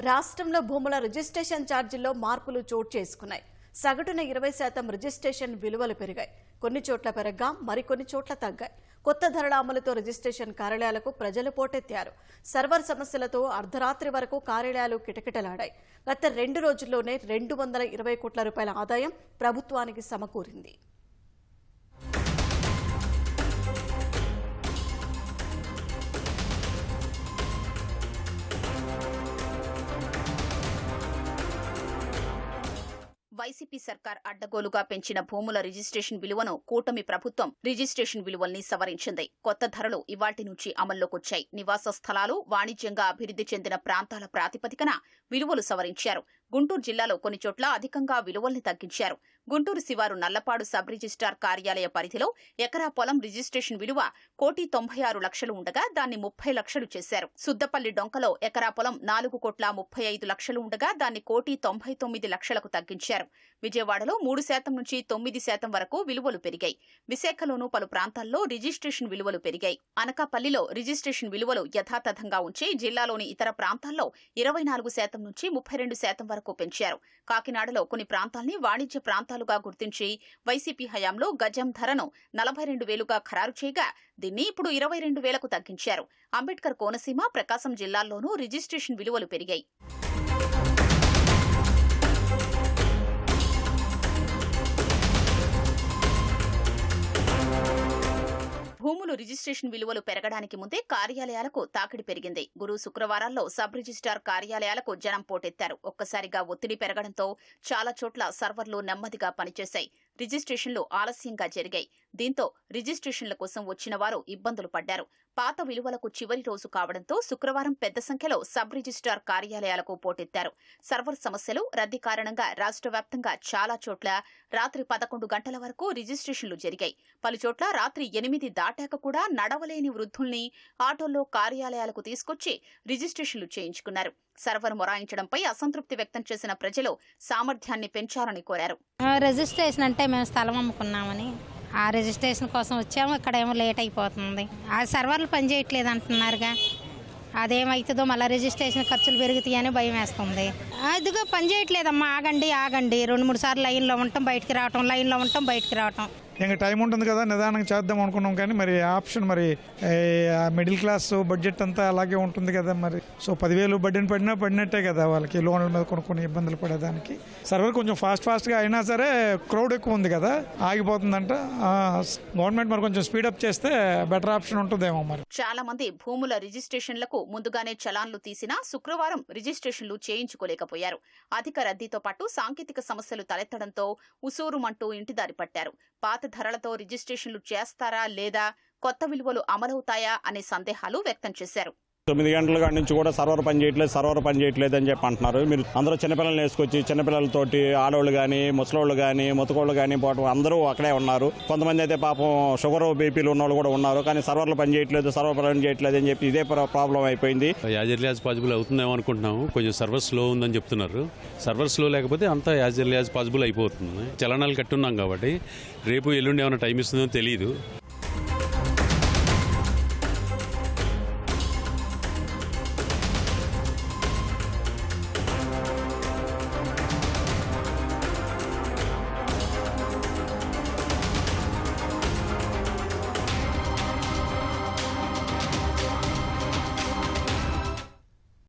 రాష్ట్రంలో భూముల రిజిస్ట్రేషన్ ఛార్జీల్లో మార్పులు చోటు చేసుకున్నాయి. సగటున ఇరవై శాతం రిజిస్ట్రేషన్ విలువలు పెరిగాయి. కొన్ని చోట్ల పెరగ్గా మరికొన్ని చోట్ల తగ్గాయి. కొత్త ధరల అమలుతో రిజిస్ట్రేషన్ కార్యాలయాలకు ప్రజలు పోటెత్తారు. సర్వర్ సమస్యలతో అర్ధరాత్రి వరకు కార్యాలయాలు కిటకిటలాడాయి. గత రెండు రోజుల్లోనే రెండు వందల ఇరవై కోట్ల రూపాయల ఆదాయం ప్రభుత్వానికి సమకూరింది. వైసీపీ సర్కార్ అడ్డగోలుగా పెంచిన భూముల రిజిస్ట్రేషన్ విలువను కూటమి ప్రభుత్వం రిజిస్ట్రేషన్ విలువల్ని సవరించింది. కొత్త ధరలు ఇవాటి నుంచి అమల్లోకొచ్చాయి. నివాస స్థలాలు వాణిజ్యంగా అభివృద్ధి చెందిన ప్రాంతాల ప్రాతిపదికన విలువలు సవరించారు. గుంటూరు జిల్లాలో కొన్ని చోట్ల అధికంగా విలువల్ని తగ్గించారు. గుంటూరు శివారు నల్లపాడు సబ్ రిజిస్ట్రార్ కార్యాలయ పరిధిలో ఎకరా పొలం రిజిస్ట్రేషన్ విలువ కోటి తొంభై ఆరు లక్షలు ఉండగా దాన్ని ముప్పై లక్షలు చేశారు. సుద్దపల్లి డొంకలో ఎకరా పొలం నాలుగు కోట్ల ముప్పై ఐదు లక్షలు ఉండగా దాన్ని కోటి తొంభై తొమ్మిది లక్షలకు తగ్గించారు. విజయవాడలో మూడు శాతం నుంచి తొమ్మిది శాతం వరకు విలువలు పెరిగాయి. విశాఖలోనూ పలు ప్రాంతాల్లో రిజిస్ట్రేషన్ విలువలు పెరిగాయి. అనకాపల్లిలో రిజిస్ట్రేషన్ విలువలు యథాతథంగా ఉంచి జిల్లాలోని ఇతర ప్రాంతాల్లో ఇరవై నాలుగు శాతం నుంచి ముప్పై రెండు శాతం వరకు పెంచారు. కాకినాడలో కొన్ని ప్రాంతాల్ని వాణిజ్య ప్రాంతాలుగా గుర్తించి వైసీపీ హయాంలో గజం ధరను నలభై రెండు వేలుగా ఖరారు చేయగా దీన్ని ఇప్పుడు ఇరవై రెండు వేలకు తగ్గించారు. అంబేద్కర్ కోనసీమ ప్రకాశం జిల్లాల్లోనూ రిజిస్ట్రేషన్ విలువలు పెరిగాయి. భూములు రిజిస్ట్రేషన్ విలువలు పెరగడానికి ముందే కార్యాలయాలకు తాకిడి పెరిగింది. గురు శుక్రవారాల్లో సబ్ రిజిస్ట్రార్ కార్యాలయాలకు జనం పోటెత్తారు. ఒక్కసారిగా ఒత్తిడి పెరగడంతో చాలా చోట్ల సర్వర్లు నెమ్మదిగా పనిచేశాయి. రిజిస్ట్రేషన్లు ఆలస్యంగా జరిగాయి. దీంతో రిజిస్ట్రేషన్ల కోసం వచ్చిన వారు ఇబ్బందులు పడ్డారు. పాత విలువలకు చివరి రోజు కావడంతో శుక్రవారం పెద్ద సంఖ్యలో సబ్ రిజిస్ట్రార్ కార్యాలయాలకు పోటెత్తారు. సర్వర్ సమస్యలు రద్దీ కారణంగా రాష్ట్ర వ్యాప్తంగా చాలా చోట్ల రాత్రి పదకొండు గంటల వరకు రిజిస్ట్రేషన్లు జరిగాయి. పలుచోట్ల రాత్రి ఎనిమిది దాటాక కూడా నడవలేని వృద్ధుల్ని ఆటోల్లో కార్యాలయాలకు తీసుకొచ్చి రిజిస్ట్రేషన్లు చేయించుకున్నారు. సర్వర్ మొరాయించడంపై అసంతృప్తి వ్యక్తం చేసిన ప్రజలు సామర్థ్యాన్ని పెంచాలని కోరారు. ఆ, రిజిస్ట్రేషన్ అంటే మేము స్థలం అమ్ముకున్నామని. ఆ రిజిస్ట్రేషన్ కోసం వచ్చాము ఇక్కడ ఏమో లేట్ అయిపోతుంది. ఆ సర్వర్లు పనిచేయట్లేదు అంటున్నారుగా. అదేమవుతుందో మళ్ళీ రిజిస్ట్రేషన్ ఖర్చులు పెరుగుతాయని భయం వేస్తుంది. ఇదిగో పని చేయట్లేదమ్మా ఆగండి ఆగండి. రెండు మూడు సార్లు లైన్లో ఉండటం బయటికి రావటం లైన్లో ఉండటం బయటికి రావటం. ఇంకా టైం ఉంటుంది కదా నిదానంగా చేద్దాం అనుకున్నాం కానీ మరి ఆప్షన్ మరి మిడిల్ క్లాస్ బడ్జెట్ అంతా అలాగే ఉంటుంది కదా మరి. సో పదివేలు బడ్డెన్ పడినా పడినట్టే కదా వాళ్ళకి లోన్ల మీద కొనుక్కుని ఇబ్బందులు పడేదానికి. సర్వర్ కొంచెం ఫాస్ట్ ఫాస్ట్గా అయినా సరే క్రౌడ్ ఎక్కువ ఉంది కదా ఆగిపోతుందంట. గవర్నమెంట్ మరి కొంచెం స్పీడప్ చేస్తే బెటర్ ఆప్షన్ ఉంటుందేమో మరి. చాలా మంది భూముల రిజిస్ట్రేషన్లకు ముందుగానే చలాన్లు తీసినా శుక్రవారం రిజిస్ట్రేషన్లు చేయించుకోలేకపోయారు. అధిక రద్దీతో పాటు సాంకేతిక సమస్యలు తలెత్తడంతో ఉసూరుమంటూ ఇంటిదారి పట్టారు. పాత ధరలతో రిజిస్ట్రేషన్లు చేస్తారా లేదా కొత్త విలువలు అమలవుతాయా అనే సందేహాలు వ్యక్తం చేశారు. తొమ్మిది గంటల కాడి నుంచి కూడా సర్వర్ పని చేయట్లేదు సర్వర్ పని చేయట్లేదు అని చెప్పి అంటున్నారు. మీరు అందరూ చిన్నపిల్లల్ని వేసుకొచ్చి చిన్నపిల్లలతోటి ఆడవాళ్ళు కానీ ముసలోళ్ళు కానీ ముతకోళ్ళు కానీ పోవటం అందరూ అక్కడే ఉన్నారు. కొంతమంది అయితే పాపం షుగర్ బీపీలు ఉన్న వాళ్ళు కూడా ఉన్నారు. కానీ సర్వర్లు పని చేయట్లేదు సర్వర్ పని చేయట్లేదు అని చెప్పి ఇదే ప్రాబ్లం అయిపోయింది. యాజ్ ఎర్లీ యాజ్ పాసిబుల్ అవుతుందేమో అనుకుంటున్నాము. కొంచెం సర్వర్ స్లో ఉందని చెప్తున్నారు. సర్వర్ స్లో లేకపోతే అంతా యాజ్ ఎర్లీ యాజ్ పాసిబుల్ అయిపోతుంది. చలనాలు కట్టున్నాం కాబట్టి రేపు ఎల్లుండి ఏమైనా టైం ఇస్తుందో తెలియదు